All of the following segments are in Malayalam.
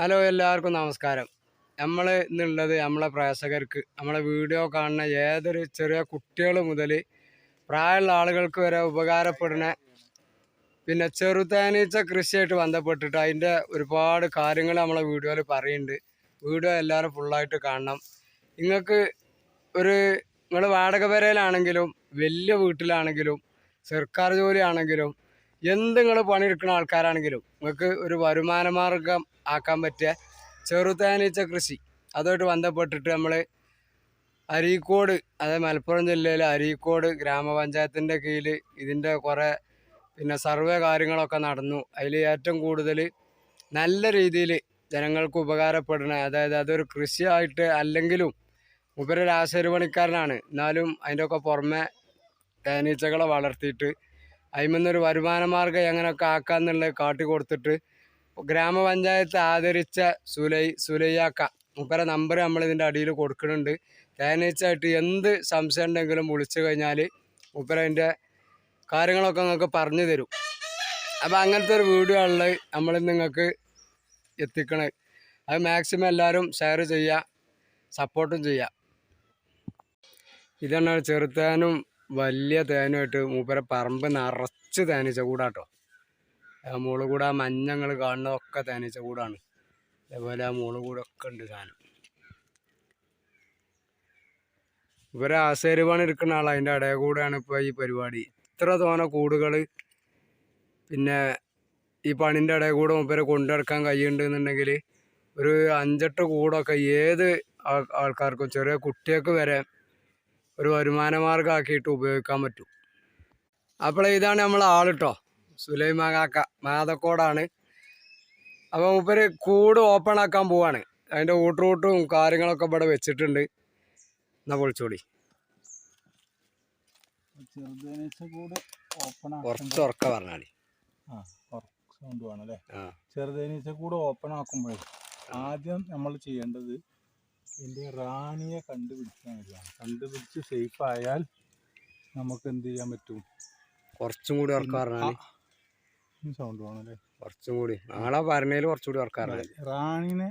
ഹലോ എല്ലാവർക്കും നമസ്കാരം. നമ്മൾ ഇന്നുള്ളത് നമ്മളെ പ്രേക്ഷകർക്ക് നമ്മളെ വീഡിയോ കാണുന്ന ഏതൊരു ചെറിയ കുട്ടികൾ മുതൽ പ്രായമുള്ള ആളുകൾക്ക് വരെ ഉപകാരപ്പെടുന്ന പിന്നെ ചെറുതേനീച്ച കൃഷിയായിട്ട് ബന്ധപ്പെട്ടിട്ട് അതിന്റെ ഒരുപാട് കാര്യങ്ങൾ നമ്മളെ വീഡിയോയിൽ പറയുന്നുണ്ട്. വീഡിയോ എല്ലാവരും ഫുള്ളായിട്ട് കാണണം. നിങ്ങൾക്ക് ഒരു നിങ്ങൾ വാടക പെരയിലാണെങ്കിലും വലിയ വീട്ടിലാണെങ്കിലും സർക്കാർ ജോലിയാണെങ്കിലും എന്ത് നിങ്ങൾ പണിയെടുക്കുന്ന ആൾക്കാരാണെങ്കിലും നിങ്ങൾക്ക് ഒരു വരുമാനമാർഗം ആക്കാൻ പറ്റിയ ചെറുതേനീച്ച കൃഷി. അതുമായിട്ട് ബന്ധപ്പെട്ടിട്ട് നമ്മൾ അരീക്കോട് അതായത് മലപ്പുറം ജില്ലയിലെ അരീക്കോട് ഗ്രാമപഞ്ചായത്തിന്റെ കീഴിൽ ഇതിന്റെ കുറേ പിന്നെ സർവേ കാര്യങ്ങളൊക്കെ നടന്നു. അതിൽ ഏറ്റവും കൂടുതൽ നല്ല രീതിയിൽ ജനങ്ങൾക്ക് ഉപകാരപ്പെടുന്ന അതായത് അതൊരു കൃഷിയായിട്ട് അല്ലെങ്കിലും ഉപരി ആശാരി പണിക്കാരനാണ് എന്നാലും അതിന്റെയൊക്കെ പുറമെ തേനീച്ചകളെ വളർത്തിയിട്ട് അതിൽ വരുമാന മാർഗം എങ്ങനെയൊക്കെ ആക്കാന്നുള്ളത് കാട്ടി കൊടുത്തിട്ട് ഗ്രാമപഞ്ചായത്ത് ആദരിച്ച സുലൈ സുലൈയാക്ക. മൂപ്പരെ നമ്പർ നമ്മൾ ഇതിന്റെ അടിയിൽ കൊടുക്കുന്നുണ്ട്. തേനീച്ചായിട്ട് എന്ത് സംശയം ഉണ്ടെങ്കിലും വിളിച്ചു കഴിഞ്ഞാൽ മൂപ്പര അതിന്റെ കാര്യങ്ങളൊക്കെ നിങ്ങൾക്ക് പറഞ്ഞു തരും. അപ്പോൾ അങ്ങനത്തെ ഒരു വീഡിയോ ഉള്ളത് നമ്മൾ നിങ്ങൾക്ക് എത്തിക്കണേ. അത് മാക്സിമം എല്ലാവരും ഷെയർ ചെയ്യുക സപ്പോർട്ടും ചെയ്യുക. ഇതാണ് ചെറുതേനും വലിയ തേനുമായിട്ട് മൂപ്പരെ പറമ്പ് നിറച്ച് തേനീച്ച കൂടാട്ടോ. ആ മുളക് കൂടെ ആ മഞ്ഞങ്ങൾ കാണുന്നതൊക്കെ തേനീച്ച കൂടാണ്. അതേപോലെ ആ മുളക് കൂടെ ഒക്കെ ഉണ്ട് സാധനം. ഇവരെ ആശേരി പണി എടുക്കുന്ന ആൾ അതിന്റെ ഇടയിൽ കൂടെയാണ് ഇപ്പോൾ ഈ പരിപാടി. ഇത്ര തോന കൂടുകൾ പിന്നെ ഈ പണിന്റെ ഇടയിൽ കൂടെ മൂപ്പരെ കൊണ്ടുനടക്കാൻ കഴിയുന്നുണ്ടെന്നുണ്ടെങ്കിൽ ഒരു അഞ്ചെട്ട് കൂടൊക്കെ ഏത് ആൾ- ആൾക്കാർക്കും ചെറിയ കുട്ടികൾക്ക് വരെ ഒരു വരുമാന മാർഗമാക്കിയിട്ട് ഉപയോഗിക്കാൻ പറ്റും. അപ്പോൾ ഇതാണ് നമ്മളെ ആളിട്ടോ സുലൈമാ കാക്ക മാതക്കോടാണ്. അപ്പോൾ മൂപ്പര് കൂട് ഓപ്പൺ ആക്കാൻ പോവാണ്. അതിന്റെ ഊട്ടുറൂട്ടും കാര്യങ്ങളൊക്കെ ഇവിടെ വെച്ചിട്ടുണ്ട്. എന്നാ പൊളിച്ചോടി കുറച്ച് ഉറക്ക ആ ചെറുതേനീച്ച കൂട് ഓപ്പൺ ആക്കുമ്പോഴേ ആദ്യം നമ്മൾ ചെയ്യേണ്ടത് ഇതിന്റെ റാണിയെ കണ്ടുപിടിക്കാൻ കണ്ടുപിടിച്ച് സേഫ് ആയാൽ നമുക്ക് എന്ത് ചെയ്യാൻ പറ്റും? കുറച്ചും കൂടി ഉറക്ക പറഞ്ഞാൽ സൗണ്ട് അല്ലേ കുറച്ചും കൂടി. നാളെ പറഞ്ഞതിൽ കുറച്ചുകൂടി ഉറക്ക പറഞ്ഞാൽ റാണിനെ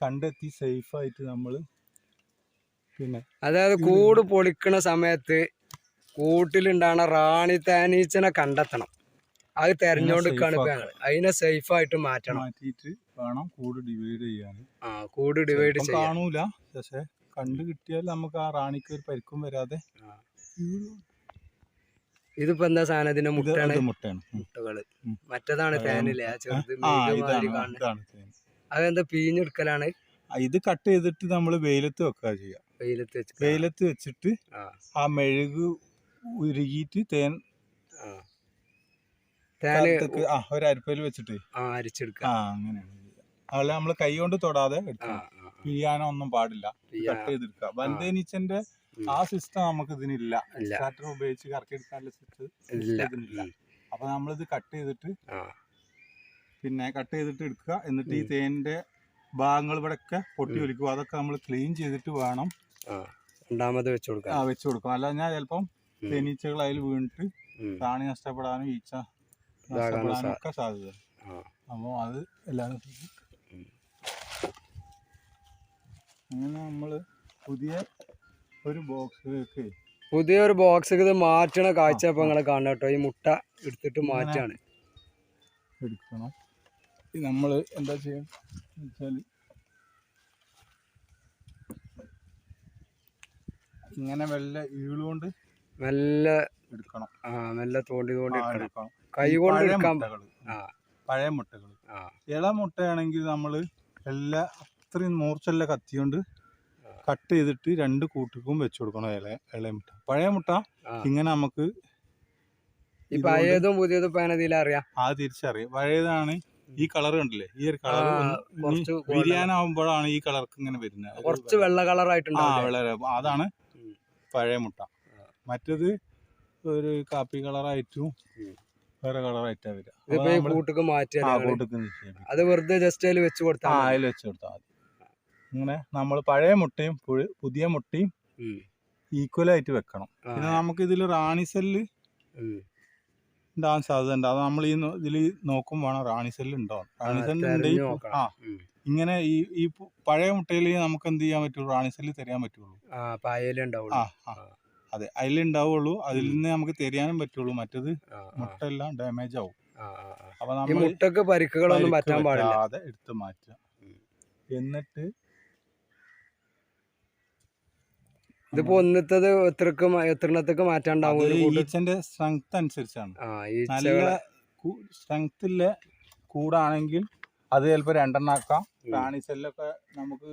കണ്ടെത്തി സേഫ് ആയിട്ട് നമ്മൾ പിന്നെ അതായത് കൂട് പൊളിക്കണ സമയത്ത് കൂട്ടിലുണ്ടാണ് റാണി തേനീച്ചനെ കണ്ടെത്തണം. അത് തെരഞ്ഞുകൊണ്ടിരിക്കുകയാണ് ഇപ്പൊ ഞങ്ങൾ. അതിനെ സേഫ് ആയിട്ട് മാറ്റണം. മാറ്റിയിട്ട് വേണം കൂട് ഡിവൈഡ് ചെയ്യാൻ ആ കൂട് ഡിവൈഡ് ചിലപ്പം കാണൂല. പക്ഷെ കണ്ടു കിട്ടിയാൽ നമുക്ക് ആ റാണിക്ക് ഒരു പരിക്കും വരാതെ. ഇതിപ്പോ എന്താ സാധനം? ഇതിന്റെ ഇത് മുട്ടയാണ്. മുട്ടകൾ. മറ്റേതാണ് പഴയ ആ ചെറുത് ആ ഇതാണ് മാതിരി കാണുന്നത് ഇതാണ് തേൻ. അതെന്താ പീഞ്ഞെടുക്കലാണ്? ആ, ഇത് കട്ട് ചെയ്തിട്ട് നമ്മൾ വെയിലത്ത് വെക്കുക ചെയ്യുക വെയിലത്ത് വെച്ച്. വെയിലത്ത് വെച്ചിട്ട് ആ. ആ മെഴുക് ഉരുകിയിട്ട് തേൻ ആ. ആ ഒരു അരിപ്പയിൽ വെച്ചിട്ട്. ആ അങ്ങനെയാണ്. അതല്ല നമ്മൾ കൈ കൊണ്ട് തൊടാതെ പിഴിയാനോ ഒന്നും പാടില്ല. കട്ട് ചെയ്തെടുക്കുക. വൻതേനീച്ചന്റെ ഉം. ആ സിസ്റ്റം നമുക്ക് ഇതിനില്ല ഇല്ല. ഉപയോഗിച്ച് ഉപയോഗിച്ച് കറക്കിയെടുക്കാനുള്ള സിസ്റ്റം ഇതിനില്ല. അപ്പൊ നമ്മളിത് കട്ട് ചെയ്തിട്ട് പിന്നെ കട്ട് ചെയ്തിട്ട് എടുക്കുക. എന്നിട്ട് ഈ. തേനിന്റെ ഭാഗങ്ങൾ ഇവിടെ ഒക്കെ പൊട്ടി ഒലിക്കുക അതൊക്കെ നമ്മൾ ക്ലീൻ ചെയ്തിട്ട് വേണം. ആ. രണ്ടാമത് വെച്ചുകൊടുക്കാം ആ വെച്ചുകൊടുക്കാം അല്ല ഞാൻ ചിലപ്പം തേനീച്ചകൾ അതിൽ വീണിട്ട് പ്രാണി നഷ്ടപ്പെടാനും ഈച്ച സാ- ഒക്കെ സാധ്യത. ആ. അപ്പോൾ അത് എല്ലാവരും ശ്രദ്ധിക്കുക. അങ്ങനെ നമ്മൾ പുതിയ ഒരു ബോക്സിലേക്ക് പുതിയൊരു ബോക്സ് ഇത് മാറ്റണ കാഴ്ച ഇപ്പൊ നിങ്ങളെ കാണണം കേട്ടോ. ഈ മുട്ട എടുത്തിട്ട് മാറ്റാണ്. എടുക്കണം. നമ്മൾ എന്താ ചെയ്യുക വെച്ചാൽ ഇങ്ങനെ വല്ല ഈളുകൊണ്ട് മെല്ലെ എടുക്കണം. ആ മെല്ലെ തോണ്ടി തോണ്ടി ആ, എടുക്കണം. എടുക്കണം. കൈ ഈ പഴയ മുട്ടകൾ ഇള മുട്ടയാണെങ്കിൽ നമ്മൾ എല്ലാ അത്രയും മൂർച്ചല്ല കത്തി കൊണ്ട് കട്ട് ചെയ്തിട്ട് രണ്ട് കൂട്ടിക്കും വെച്ചു കൊടുക്കണം ഇല ഇളയ മുട്ട. പഴയ മുട്ട ഇങ്ങനെ നമുക്ക് ഈ ഇതുകൊണ്ട് പഴയതും പുതിയതും അറിയാം? ആ തിരിച്ചറിയാം. പഴയതാണ് ഈ കളർ കണ്ടില്ലേ? ഈ ഒരു കളർ ബിരിയാണി ആവുമ്പോഴാണ്. ബിരിയാനാവുമ്പോഴാണ് ഈ കളർക്ക് ഇങ്ങനെ വരുന്നത്. കുറച്ച് വെള്ള കളർ ആ വെള്ള അതാണ് പഴയ മുട്ട. മറ്റത് ഒരു കാപ്പി കളറായിട്ടും. വേറെ കളറായിട്ടാ വരിക ഇതിപ്പോ ഈ മാറ്റി ആ കൂട്ടക്ക് നിക്ഷേപിക്കും. അത് വെറുതെ ജസ്റ്റ് അതിൽ വെച്ച് കൊടുത്താൽ. അതിൽ വെച്ച് കൊടുത്താൽ മതി ഇങ്ങനെ നമ്മൾ പഴയ മുട്ടയും പുഴ- പുതിയ മുട്ടയും ഉം. ഈക്വൽ ആയിട്ട് വെക്കണം ആ, പിന്നെ നമുക്ക് ഇതിൽ റാണി സെല്ല് ഉം. ഉണ്ടാവാൻ സാധ്യത ഉണ്ട് അത് നമ്മൾ ഈ ഇതിൽ നോക്കും വേണം റാണി സെല്ല് ഉണ്ടാവും റാണി ആ, സെല്ല് തെരഞ്ഞു ഉണ്ടെങ്കിൽ നോക്കണം. ആ ഉം. ഇങ്ങനെ ഈ ഈ പു- പഴയ മുട്ടയിൽ നമുക്ക് എന്ത് ചെയ്യാൻ പറ്റുള്ളൂ റാണിസെല്ല് തരാൻ പറ്റുള്ളൂ ആ പായലേ ഉണ്ടാവുള്ളൂ ആ ആ അതെ അതിലുണ്ടാവുള്ളൂ. അതിൽ. നിന്ന് നമുക്ക് തിരിയാനും പറ്റുള്ളൂ. മറ്റത് ആ, ആ, മുട്ട എല്ലാം ഡാമേജ് ആവും. അപ്പൊ നമ്മൾ മുട്ടക്ക് പരിക്കുകളൊന്നും പറ്റാൻ പാടില്ല. പറ്റാതെ എടുത്ത് മാറ്റുക. എന്നിട്ട് ഇതിപ്പോ ഒന്നത്തത് എത്രക്ക് എത്രണ്ണത്തേക്ക് മാറ്റാണ്ടാവും ഈച്ചന്റെ സ്ട്രെങ്ത് അനുസരിച്ചാണ്. നല്ല സ്ട്രെങ്ത് ഉള്ള കൂടാണെങ്കിൽ അത് ചിലപ്പോൾ രണ്ടെണ്ണാക്കാം ഉം. റാണിസെല്ലൊക്കെ നമുക്ക്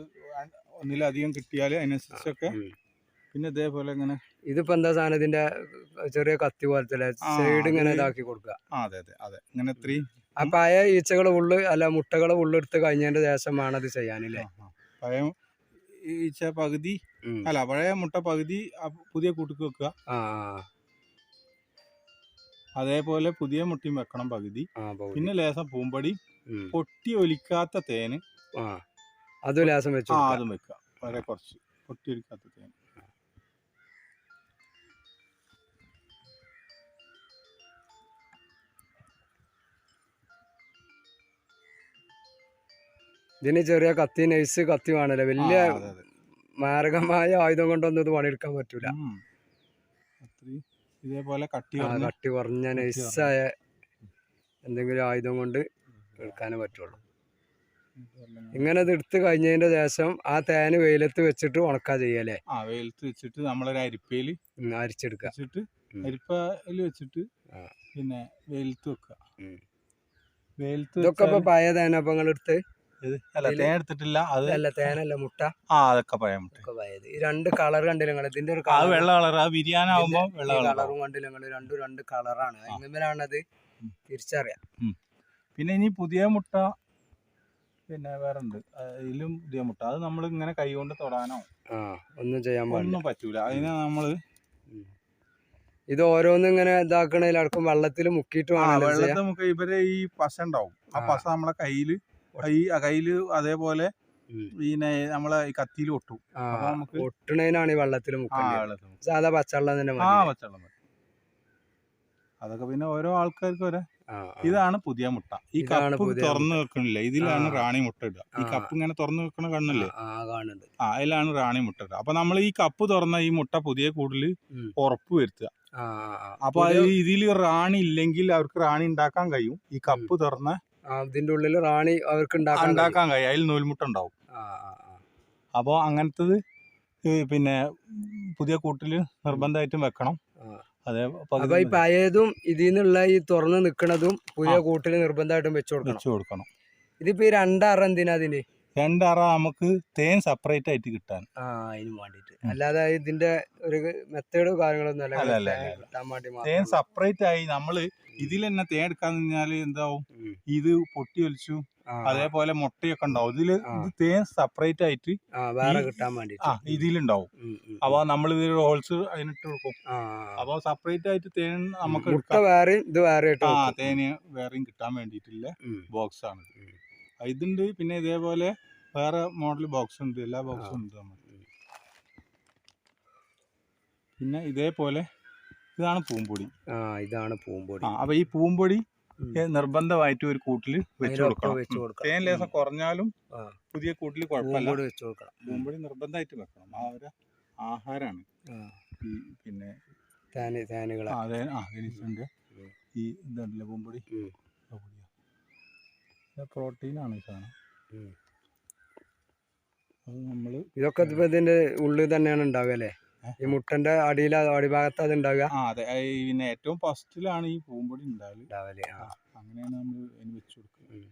ഒന്നിലധികം കിട്ടിയാൽ അതിനനുസരിച്ചൊക്കെ. പിന്നെ ഇതേപോലെ ഇങ്ങനെ ഇതിപ്പോ എന്താ സാധനം? ഇതിന്റെ ചെറിയ കത്തി പോലത്തെ സൈഡ് ഇങ്ങനെ ഇതാക്കി കൊടുക്കുക അതെ അതെ അതെ. ഇങ്ങനെ ഇത്രയും ആ പഴയ ഈച്ചകളെ ഉള്ളു അല്ല മുട്ടകളെ ഉള്ളെടുത്ത് കഴിഞ്ഞതിന്റെ ശേഷം വേണം അത് ചെയ്യാനില്ലേ. പഴയ ഈച്ച പകുതി. അല്ല പഴയ മുട്ട പകുതി പുതിയ കൂട്ടിക്ക് വെക്കുക. അതേപോലെ പുതിയ മുട്ടിയും വെക്കണം പകുതി. പിന്നെ ലേസം പൂമ്പടി. പൊട്ടി ഒലിക്കാത്ത തേന്. അതും ലേസം വെച്ചു. അതും വെക്കുക. വളരെ കുറച്ച് പൊട്ടി ഒലിക്കാത്ത തേൻ ഇതിന് ചെറിയ കത്തി നൈസ് കത്തി വേണല്ലോ. വലിയ. മാരകമായ ആയുധം കൊണ്ടൊന്നും ഇത് പണിയെടുക്കാൻ പറ്റൂല. ഇതേപോലെ കട്ടി കട്ടി കുറഞ്ഞ നൈസായ എന്തെങ്കിലും ആയുധം കൊണ്ട് എടുക്കാനേ പറ്റുള്ളൂ. ഇങ്ങനെ ഇത് എടുത്ത് കഴിഞ്ഞതിന്റെ ശേഷം ആ തേന് വെയിലത്ത് വെച്ചിട്ട് ഉണക്കാ ചെയ്യല്ലേ? ആ വെയിലത്ത് വെച്ചിട്ട് നമ്മളൊരു അരിപ്പയിൽ ഉം, അരിച്ചെടുക്കുക വെച്ചിട്ട് അരിപ്പയിൽ വെച്ചിട്ട് പിന്നെ വെയിലത്ത് വെക്കുക വെയിലത്ത് ഇതൊക്കെ ഇപ്പൊ പഴയ തേന അല്ല തേൻ എടുത്തിട്ടില്ല അത് അല്ല തേനല്ല മുട്ട. ആ അതൊക്കെ പഴയ മുട്ട. പഴയത്. ഈ രണ്ട് കളർ കണ്ടില്ല നിങ്ങൾ ഇതിന്റെ ഒരു കളർ വെള്ള കളർ ആ ബിരിയാനാവുമ്പോ വെള്ള കളറും. കണ്ടില്ല നിങ്ങൾ രണ്ടും രണ്ട് കളറാണ്. എങ്ങനെയാണത്. തിരിച്ചറിയാം. പിന്നെ ഇനി പുതിയ മുട്ട പിന്നെ വേറെ ഉണ്ട് അതിലും പുതിയ മുട്ട. അത് നമ്മൾ ഇങ്ങനെ കൈ കൊണ്ട് തൊടാനോ? ഒന്നും ചെയ്യാൻ ഒന്നും പറ്റൂല. അതിനെ നമ്മൾ ഇത് ഓരോന്നും ഇങ്ങനെ ഇതാക്കണതിൽ അടക്കം വെള്ളത്തിൽ മുക്കിയിട്ട് ആ വേണം ചെയ്യാൻ വെള്ളത്തെ ഇവരെ ഈ പശ ഉണ്ടാവും. ആ. പശ നമ്മളെ കയ്യിൽ ഈ കയ്യിൽ അതേപോലെ. പിന്നെ നമ്മളെ ഈ കത്തിയിൽ ഒട്ടും. ഒട്ടണേനാണ് ഈ വെള്ളത്തിൽ. സാധാ പച്ചവെള്ളം തന്നെ ആ പച്ചവെള്ളം അതൊക്കെ പിന്നെ ഓരോ ആൾക്കാർക്ക് ഓരോ. ഇതാണ് പുതിയ മുട്ട. ഈ കപ്പ് തുറന്നു വെക്കണില്ല. ഇതിലാണ്. റാണി മുട്ട ഇടുക. ഈ. കപ്പ് ഇങ്ങനെ തുറന്നു വെക്കണ കണ്ണില്ലേ? ആ അതിലാണ് റാണി മുട്ട ഇടുക. അപ്പൊ നമ്മൾ ഈ കപ്പ് തുറന്ന ഈ മുട്ട പുതിയ കൂടുതൽ ഉറപ്പ് വരുത്തുക. അപ്പൊ ഇതിൽ റാണി ഇല്ലെങ്കിൽ അവർക്ക് റാണി ഉണ്ടാക്കാൻ കഴിയും. ഈ കപ്പ് തുറന്ന ആ, ഇതിന്റെ ഉള്ളിൽ റാണി അവർക്ക് ഉണ്ടാക്കാൻ കഴിയും. അതിൽ നൂൽമുട്ട ഉണ്ടാവും. അപ്പോൾ അങ്ങനത്തത് പിന്നെ പുതിയ കൂട്ടിൽ നിർബന്ധമായിട്ടും വെക്കണം. അതെ അപ്പൊ ഈ പഴയതും ഇതിൽ നിന്നുള്ള ഈ തുറന്ന് നിക്കണതും പുതിയ. കൂട്ടിൽ നിർബന്ധമായിട്ടും വെച്ചു കൊടുക്കണം. വെച്ച് കൊടുക്കണം. ഇതിപ്പോ ഈ രണ്ടറ എന്തിനാ അതിന്? രണ്ടറ നമുക്ക് തേൻ സെപ്പറേറ്റ് ആയിട്ട് കിട്ടാൻ. ആ അതിന് വേണ്ടിട്ട് അല്ലാതെ ഇതിന്റെ ഒരു മെത്തേഡോ കാര്യങ്ങളൊന്നും അല്ല. അല്ല, തേൻ കിട്ടാൻ വേണ്ടി തേൻ മാത്രം സെപ്പറേറ്റ് ആയി നമ്മൾ ഇതിൽ തന്നെ തേൻ എടുക്കാൻ കഴിഞ്ഞാൽ എന്താവും? ഇത് പൊട്ടി ഒലിച്ചു. അതേപോലെ മുട്ടയൊക്കെ ഉണ്ടാവും. ഇതിൽ ഇത് തേൻ സെപ്പറേറ്റ് ആയിട്ട് വേറെ കിട്ടാൻ വേണ്ടി ആ ഇതിലുണ്ടാവും. അപ്പൊ നമ്മൾ ഇതിൽ ഹോൾസ് അതിനിട്ട് കൊടുക്കും. അപ്പൊ സെപ്പറേറ്റ് ആയിട്ട് തേൻ നമുക്ക് വേറെ ഇത് വേറെ ആ. തേന് വേറെയും കിട്ടാൻ വേണ്ടിയിട്ടുള്ള ബോക്സ് ആണ്. ഇതുണ്ട് പിന്നെ ഇതേപോലെ വേറെ മോഡൽ ബോക്സ് ഉണ്ട് എല്ലാ ബോക്സും ഉണ്ട് നമുക്ക് പിന്നെ ഇതേപോലെ ഇതാണ് പൂമ്പൊടി. ആ ഇതാണ് പൂമ്പൊടി. ആ അപ്പൊ ഈ പൂമ്പൊടി നിർബന്ധമായിട്ട് ഒരു കൂട്ടിൽ വെച്ച് കൊടുക്കണം. തേൻ ലേസം കുറഞ്ഞാലും പുതിയ കൂട്ടിൽ കുഴപ്പമില്ല. പൂമ്പൊടി വെച്ച് കൊടുക്കണം. പൂമ്പൊടി നിർബന്ധമായിട്ട് വെക്കണം. ആ ഒരു ആഹാരമാണ് പിന്നെ ആ ഈ ഇതുണ്ടല്ലോ പൂമ്പൊടി. പ്രോട്ടീനാണ് ഈ സാധനം. അത് നമ്മൾ ഇതൊക്കെ ഇപ്പൊ ഇതിന്റെ ഉള്ളിൽ തന്നെയാണ് ഉണ്ടാവുക അല്ലേ? ഈ മുട്ടന്റെ അടിയിൽ അടിഭാഗത്ത് അത് ഉണ്ടാവുക? ആ അതെ. ഈ പിന്നെ ഏറ്റവും ഫസ്റ്റിലാണ് ഈ പൂമ്പൊടി ഉണ്ടാവൽ. ഉണ്ടാവൽ ആ. അങ്ങനെയാണ് നമ്മൾ അതിന് വെച്ച് കൊടുക്കുന്നത്.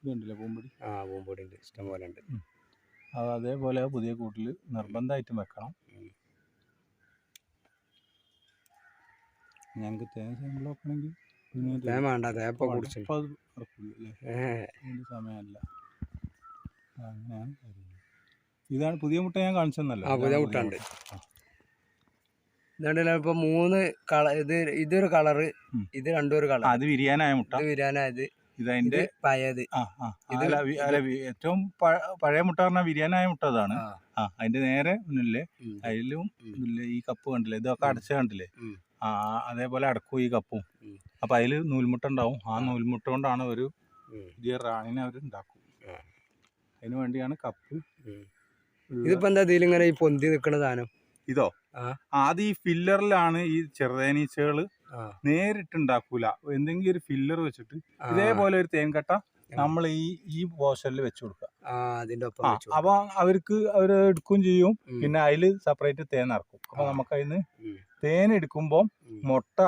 ഇതുണ്ടല്ലേ പൂമ്പൊടി? ആ പൂമ്പൊടി ഉണ്ട്. ഇഷ്ടം പോലെ ഉണ്ട്. അത് അതേപോലെ പുതിയ കൂട്ടിൽ നിർബന്ധമായിട്ടും വെക്കണം. ഞങ്ങൾക്ക് തേൻ സാമ്പിൾ വെക്കണമെങ്കിൽ തേൻ വേണ്ട. തേപ്പ കുടിച്ചു സമയമല്ല. അങ്ങനെയാണ് ഇതാണ് പുതിയ മുട്ട ഞാൻ കാണിച്ചു തന്നല്ലോ ആ, പുതിയ ഇതാണ് മുട്ട ഉണ്ട്. ആ. ഇപ്പൊ മൂന്ന് കള ഇത് ഇതൊരു കളറ്. ഇത് രണ്ടും ഒരു കളർ അത് വിരിയാനായ മുട്ട? ഇത് വിരാനായത് ഇത് ഇതതിന്റെ വി- ഏറ്റവും പഴയ മുട്ട പറഞ്ഞാൽ വിരിയാനായ മുട്ട അതാണ്. ആ. അതിന്റെ നേരെ മുന്നില്ലേ. അതിലും ഈ കപ്പ് കണ്ടില്ലേ? ഇതൊക്കെ അടച്ചു കണ്ടില്ലേ? അതേപോലെ അടക്കും ഈ കപ്പും. അപ്പൊ അതിൽ നൂൽമുട്ട ഉണ്ടാവും ആ. നൂൽമുട്ട കൊണ്ടാണ് ഒരു ഉം. പുതിയ റാണിനെ അവർ ഉണ്ടാക്കും. അതിന് വേണ്ടിയാണ് കപ്പ് ഇതിപ്പോ എന്താ ഇതിലിങ്ങനെ ഈ പൊന്തി നിക്കണ സാധനം ഇതോ. ആദ്യം ഈ ഫില്ലറിലാണ് ഈ ചെറുതേനീച്ചകൾ ആ നേരിട്ട് ഉണ്ടാക്കൂല എന്തെങ്കിലും ഒരു ഫില്ലർ വെച്ചിട്ട് ഇതേപോലെ ഒരു തേൻകട്ട നമ്മൾ ഈ ഈ പോഷനിൽ വെച്ചു കൊടുക്കുക. അതിന്റെ ഒപ്പം അപ്പൊ അവർക്ക് അവർ എടുക്കുകയും ചെയ്യും. പിന്നെ അതിൽ സെപ്പറേറ്റ് തേൻ ഇറക്കും അപ്പൊ. നമുക്ക് അതിന് തേൻ എടുക്കുമ്പോൾ. മുട്ട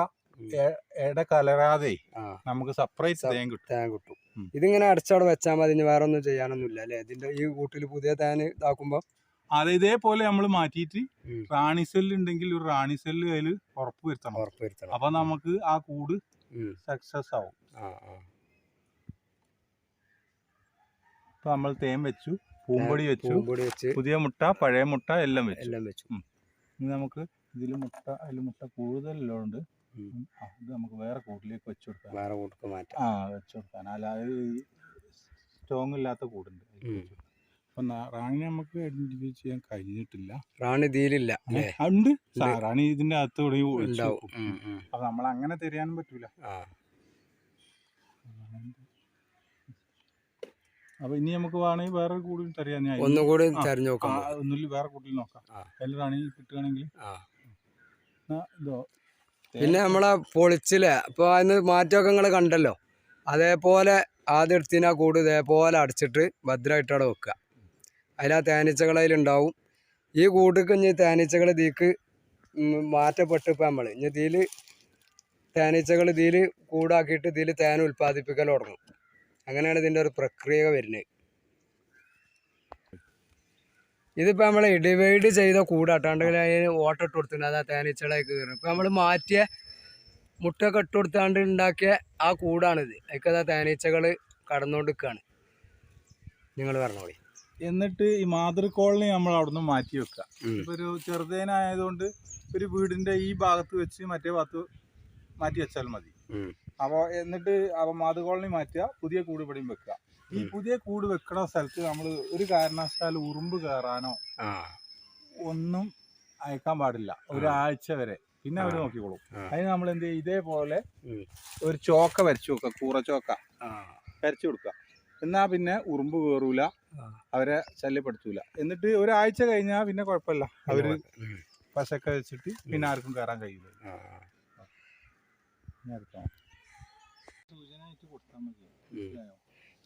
എട കലരാതെ നമുക്ക് സെപ്പറേറ്റ് തേൻ കിട്ടും. തേൻ കിട്ടും. ഇതിങ്ങനെ അടച്ചവിടെ വെച്ചാൽ മതി ഇനി വേറെ ഒന്നും ചെയ്യാനൊന്നുമില്ല അല്ലെ? ഇതിന്റെ ഈ കൂട്ടിൽ പുതിയ തേൻ ഇതാക്കുമ്പോ? അത് ഇതേപോലെ നമ്മൾ മാറ്റിയിട്ട് റാണി സെല്ല് ഉണ്ടെങ്കിൽ ഒരു റാണി സെല്ല് അതിൽ ഉറപ്പ് വരുത്തണം. ഉറപ്പ് വരുത്തണം. അപ്പൊ നമുക്ക് ആ കൂട് സക്സസ് ആവും. ആ നമ്മൾ തേൻ വെച്ചു പൂമ്പൊടി വെച്ചു പൂമ്പൊടി വെച്ച് പുതിയ മുട്ട പഴയ മുട്ട എല്ലാം വെച്ചു. എല്ലാം വെച്ചു. ഇനി നമുക്ക് ഇതിൽ മുട്ട അതിൽ മുട്ട കൂടുതലുള്ളതുകൊണ്ട് ഇത് നമുക്ക് വേറെ കൂട്ടിലേക്ക് വെച്ചു കൊടുക്കാം. വേറെ കൂട്ടക്ക് മാറ്റാം. ആ വെച്ചു കൊടുക്കാൻ അല്ലാതെ സ്ട്രോങ് ഇല്ലാത്ത കൂടുണ്ട്. അപ്പം റാണി നമുക്ക് ഐഡന്റിഫൈ ചെയ്യാൻ കഴിഞ്ഞിട്ടില്ല. റാണി ഇതിലില്ല ഉണ്ട്. റാണി ഇതിന്റെ അകത്ത് ഉം. അപ്പൊ നമ്മൾ അങ്ങനെ തിരിയാനും പറ്റൂല. ആ. അപ്പൊ ഇനി നമുക്ക് വേണമെങ്കിൽ വേറെ കൂടുതൽ തരാം ഞാൻ ഒന്നുകൂടി തെരഞ്ഞു നോക്കാം. ഒന്നുമില്ല വേറെ കൂട്ടിൽ നോക്കാം. എല്ലാണെങ്കിൽ കിട്ടുകയാണെങ്കിൽ. ഇതോ. പിന്നെ നമ്മളെ പൊളിച്ചില്ലേ അപ്പൊ അതിന് മാറ്റമൊക്കെ നിങ്ങൾ കണ്ടല്ലോ. അതേപോലെ ആദ്യം എടുത്തിനാ കൂട് ഇതേപോലെ അടച്ചിട്ട് ഭദ്രമായിട്ട് അവിടെ വെക്കുക. അതിൽ ആ തേനീച്ചകൾ അതിലുണ്ടാവും. ഈ കൂട്ടിക്ക് ഇനി തേനീച്ചകൾ ഇതിക്ക് മാറ്റപ്പെട്ട് ഇപ്പം നമ്മൾ ഇനി ഇതിൽ തേനീച്ചകൾ ഇതിൽ കൂടാക്കിയിട്ട് ഇതിൽ തേൻ ഉൽപ്പാദിപ്പിക്കൽ തുടങ്ങും. അങ്ങനെയാണ് ഇതിന്റെ ഒരു പ്രക്രിയ വരുന്നത്. ഇതിപ്പോൾ നമ്മൾ ഡിവൈഡ് ചെയ്ത കൂടാട്ടാണ്ടെങ്കിൽ അതിന് ഓട്ടം ഇട്ട് കൊടുത്തിട്ടുണ്ട്. അത് ആ തേനീച്ചകളൊക്കെ കയറും ഇപ്പം നമ്മൾ മാറ്റിയ മുട്ടൊക്കെ ഇട്ട് കൊടുത്താണ്ട് ഉണ്ടാക്കിയ ആ കൂടാണിത്. അതൊക്കെ ആ തേനീച്ചകൾ കടന്നുകൊണ്ട് നിൽക്കുകയാണ് നിങ്ങൾ പറഞ്ഞോളി. എന്നിട്ട് ഈ മാതൃ കോളനി നമ്മൾ അവിടുന്ന് മാറ്റി വെക്കുക. ഇപ്പൊ ഒരു ചെറുതേനായതുകൊണ്ട് ഒരു വീടിന്റെ ഈ ഭാഗത്ത് വെച്ച് മറ്റേ ഭാഗത്ത് മാറ്റി വെച്ചാൽ മതി. അപ്പോൾ എന്നിട്ട് അവ മാതൃ കോളനി മാറ്റുക പുതിയ കൂട് ഇവിടെയും വെക്കുക. ഈ പുതിയ കൂട് വെക്കണ സ്ഥലത്ത് നമ്മൾ ഒരു കാരണവശാൽ ഉറുമ്പ് കയറാനോ ഒന്നും അയക്കാൻ പാടില്ല. ഒരാഴ്ച വരെ. പിന്നെ അവർ. നോക്കിക്കോളും. അതിന് നമ്മൾ എന്ത് ചെയ്യും ഇതേപോലെ ഒരു ചോക്ക വരച്ചു വെക്കുക കൂറ ചോക്ക. വരച്ചു കൊടുക്കുക. എന്നാ പിന്നെ ഉറുമ്പ് കയറൂല. അവരെ ശല്യപ്പെടുത്തൂല. എന്നിട്ട് ഒരാഴ്ച കഴിഞ്ഞാൽ പിന്നെ കുഴപ്പമില്ല. അവർ പശക്ക വെച്ചിട്ട് പിന്നെ ആർക്കും കയറാൻ കഴിയില്ല ആ. ഇനി അടുത്ത സൂചനയായിട്ട് കൊടുത്താൽ മതി ഉം. മനസ്സിലായോ?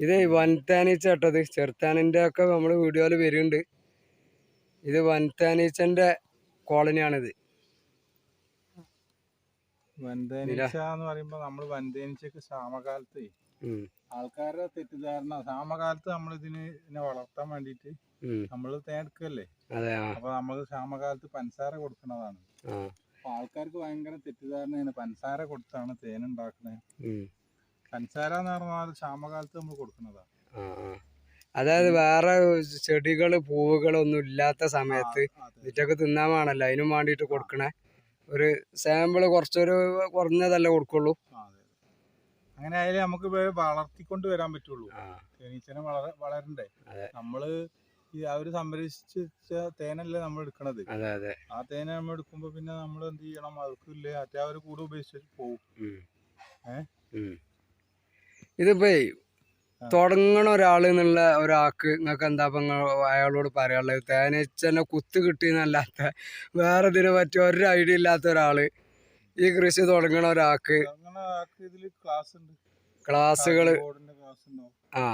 ഇത് വൻതാനീച്ചട്ടത് ചെറുത്താനിന്റെ ഒക്കെ നമ്മൾ വീഡിയോയിൽ വരുന്നുണ്ട് ഇത് വൻതാനീച്ചന്റെ കോളനിയാണിത്. വൻതേനീച്ച എന്ന് നമ്മൾ വൻതേനീച്ചക്ക് ഉം. ആൾക്കാരുടെ തെറ്റിദ്ധാരണ സാമകാലത്ത് നമ്മൾ ഇതിന് വളർത്താൻ വേണ്ടിയിട്ട്. നമ്മൾ തേടുക്കല്ലേ? അപ്പൊ നമ്മൾ സാമകാലത്ത് പഞ്ചസാര കൊടുക്കുന്നതാണ്. അപ്പൊ ആൾക്കാർക്ക് ഭയങ്കര തെറ്റിദ്ധാരണയാണ് പഞ്ചസാര കൊടുത്താണ് തേൻ ഉണ്ടാക്കുന്നത്. പഞ്ചസാര എന്ന് പറഞ്ഞാൽ ക്ഷാമകാലത്ത് നമ്മൾ കൊടുക്കുന്നതാണ് ആ അതായത് വേറെ ചെടികൾ പൂവുകളൊന്നും ഇല്ലാത്ത സമയത്ത് ഇതൊക്കെ തിന്നാൻ വേണല്ലോ. അതിനും വേണ്ടിയിട്ട് കൊടുക്കണേ. ഒരു സാമ്പിൾ കുറച്ചൊരു കുറഞ്ഞതല്ലേ കൊടുക്കുള്ളൂ. അങ്ങനെ ആയാലേ നമുക്ക് വളർത്തിക്കൊണ്ട് വരാൻ പറ്റുള്ളൂ. തേനീച്ചനെ വളര വളരണ്ടേ. നമ്മൾ ഈ അവർ സംരക്ഷിച്ച തേനല്ലേ നമ്മൾ എടുക്കണത്. ആ തേന നമ്മൾ എടുക്കുമ്പോ പിന്നെ നമ്മൾ എന്ത് ചെയ്യണം? അവർക്കില്ലേ അത്യാവശ്യം അവർ കൂടെ ഉപയോഗിച്ചിട്ട് പോവും. ഉം. ഇതിപ്പോ. തുടങ്ങണ ഒരാൾ എന്നുള്ള ഒരാൾക്ക് നിങ്ങൾക്ക് എന്താ ഇപ്പൊ അയാളോട് പറയാനുള്ളത്? തേനീച്ചനെ കുത്ത് കിട്ടിയെന്നല്ലാത്ത വേറെ ഇതിനെ പറ്റി ഒരു ഐഡിയ ഇല്ലാത്ത ഒരാൾ ഈ കൃഷി തുടങ്ങണ ഒരാൾക്ക് അങ്ങനെ ആൾക്ക് ഇതിൽ ക്ലാസ് ഉണ്ട്. ക്ലാസ്സുകൾ ബോർഡിന്റെ ക്ലാസ് ഉണ്ടാവും. ആ.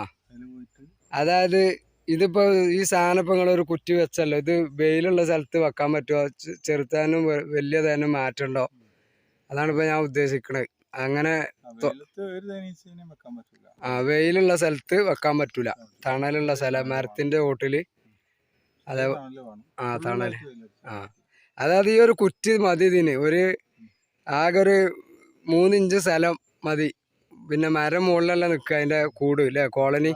അതായത് ഇതിപ്പോ ഈ സാധനം ഇപ്പൊ നിങ്ങളൊരു കുറ്റി വെച്ചല്ലോ. ഇത് വെയിലുള്ള സ്ഥലത്ത് വെക്കാൻ പറ്റുമോ ചെറുത്താനും വലിയ തേനും മാറ്റണ്ടോ? അതാണ് ഇപ്പൊ ഞാൻ ഉദ്ദേശിക്കണത്. അങ്ങനെ ആ പറ്റില്ല വെയിലുള്ള സ്ഥലത്ത് വെക്കാൻ പറ്റൂല. തണലുള്ള സ്ഥലം മരത്തിന്റെ ഓട്ടിൽ അതെ ആ വെയിലത്ത്. ആ. അതായത് ഈ ഒരു കുറ്റി മതി ഇതിന്. ഒരു ആകെ ഒരു മൂന്നിഞ്ച് സ്ഥലം മതി. പിന്നെ മരം മുകളിലെല്ലാം നിൽക്കുക അതിന്റെ കൂട് ഇല്ലേ കോളനി?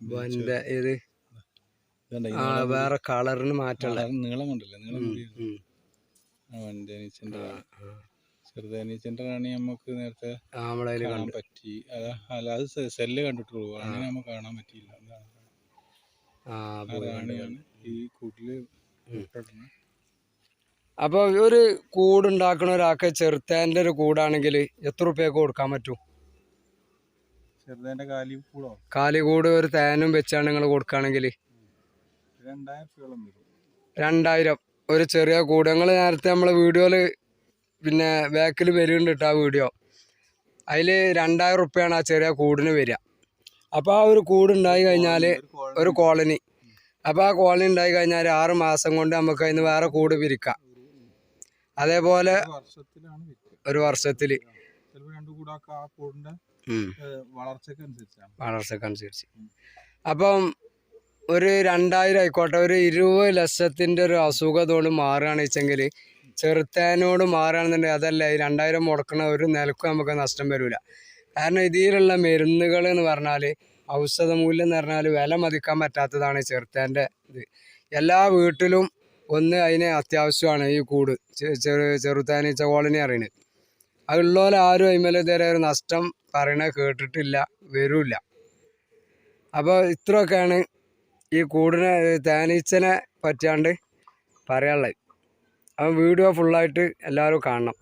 ഇതുണ്ട്, ആ. വേറെ കളറിന് മാറ്റമുള്ള നീളം കണ്ടില്ലേ? ആ റാണി ആ, റാണി നമുക്ക് നേരത്തെ കാണാൻ പറ്റി. അതാ അല്ല അത് സെ- സെല്ല് കണ്ടിട്ടുള്ളൂ. അങ്ങനെ നമുക്ക് കാണാൻ പറ്റിയില്ല. റാണിയാണ് ഈ കൂട്ടിൽ. അപ്പൊ ഒരു കൂടുണ്ടാക്കണ ഒരാൾക്ക് ചെറുത്താന്റെ ഒരു കൂടാണെങ്കിൽ എത്ര റുപ്യൊക്കെ കൊടുക്കാൻ പറ്റും? ചെറുതേന്റെ കാലി കൂടോ? കാലികൂട് ഒരു തേനും വെച്ചാണ് നിങ്ങൾ കൊടുക്കുകയാണെങ്കിൽ രണ്ടായിരം രണ്ടായിരം. ഒരു ചെറിയ കൂട് ഞങ്ങൾ നേരത്തെ നമ്മളെ വീഡിയോയിൽ പിന്നെ ബാക്കിൽ വരുന്നുണ്ട് കേട്ടോ ആ വീഡിയോ. അതിൽ രണ്ടായിരം റുപ്യാണ് ആ ചെറിയ കൂടിന് വരിക. അപ്പോൾ ആ ഒരു കൂടുണ്ടായി കഴിഞ്ഞാൽ ഒരു കോളനി. അപ്പോൾ ആ കോളനി ഉണ്ടായി കഴിഞ്ഞാൽ ആറ് മാസം കൊണ്ട് നമുക്ക് അതിന് വേറെ കൂട് പിരിക്കാം അതേപോലെ ഒരു വർഷത്തിൽ വളർച്ചക്കനുസരിച്ച്. അപ്പം ഒരു രണ്ടായിരം ആയിക്കോട്ടെ ഒരു ഇരുപത് ലക്ഷത്തിന്റെ ഒരു അസുഖത്തോട് മാറുകയാണ് വെച്ചെങ്കിൽ ചെറുത്താനോട് മാറുകയാണെന്നുണ്ടെങ്കിൽ അതല്ല ഈ രണ്ടായിരം മുടക്കണ ഒരു നിലക്കും നമുക്ക് നഷ്ടം വരില്ല. കാരണം ഇതിലുള്ള മരുന്നുകൾ എന്ന് പറഞ്ഞാൽ ഔഷധ മൂല്യം എന്ന് പറഞ്ഞാൽ വില മതിക്കാൻ പറ്റാത്തതാണ് ചെറുത്താന്റെ ഇത്. എല്ലാ വീട്ടിലും ഒന്ന് അതിന് അത്യാവശ്യമാണ് ഈ കൂട് ചെറു ചെറുത്താനി കോളനി അറിയണത് അതുള്ളപോലെ ആരും അതിമേലെ ഇതുവരെ ഒരു നഷ്ടം പറയണ കേട്ടിട്ടില്ല വരില്ല. അപ്പോൾ ഇത്രയൊക്കെയാണ് ഈ കൂടിനെ തേനീച്ചനെ പറ്റാണ്ട് പറയാനുള്ളത്. അപ്പം വീഡിയോ ഫുള്ളായിട്ട് എല്ലാവരും കാണണം.